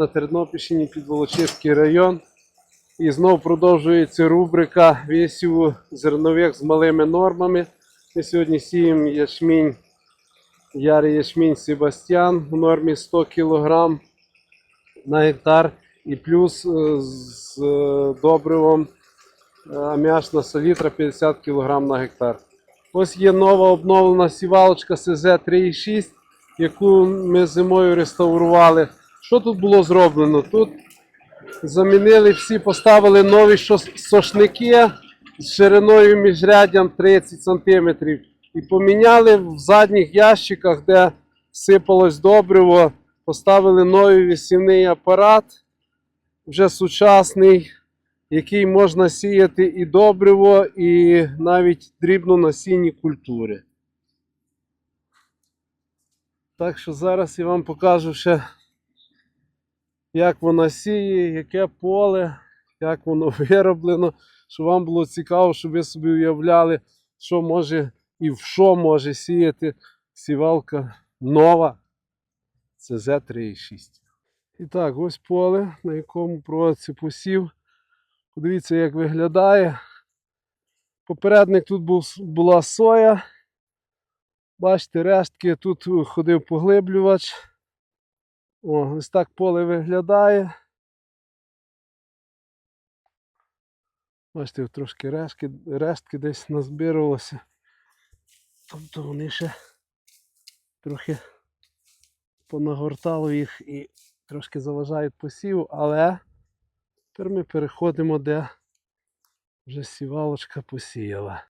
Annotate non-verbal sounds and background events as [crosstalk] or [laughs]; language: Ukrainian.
на Тернопільщині під Волочиський район. І знов продовжується рубрика висіву зернових з малими нормами. Ми сьогодні сіємо ячмінь, ярий ячмінь Себастьян в нормі 100 кг на гектар. І плюс е, з е, добривом е, аміачна салітра 50 кг на гектар. Ось є нова обновлена сівалочка СЗ 3.6, яку ми зимою реставрували. Що тут було зроблено? Тут замінили всі, поставили нові сошники з шириною міжряддям 30 см. І поміняли в задніх ящиках, де сипалось добриво, поставили новий висівний апарат, вже сучасний, який можна сіяти і добриво, і навіть дрібно насінні культури. Так що зараз я вам покажу ще, як вона сіє, яке поле, як воно [laughs] вироблено, щоб вам було цікаво, щоб ви собі уявляли, що може і в що може сіяти сівалка нова. Це Z3,6. І так, ось поле, на якому проводиться посів. Подивіться, як виглядає. Попередник тут був, була соя. Бачите, рештки, тут ходив поглиблювач. О, ось так поле виглядає. Бачите, трошки рештки, рештки десь назбиралося. Тобто вони ще трохи понагортало їх і трошки заважають посіву, але тепер ми переходимо, де вже сівалочка посіяла.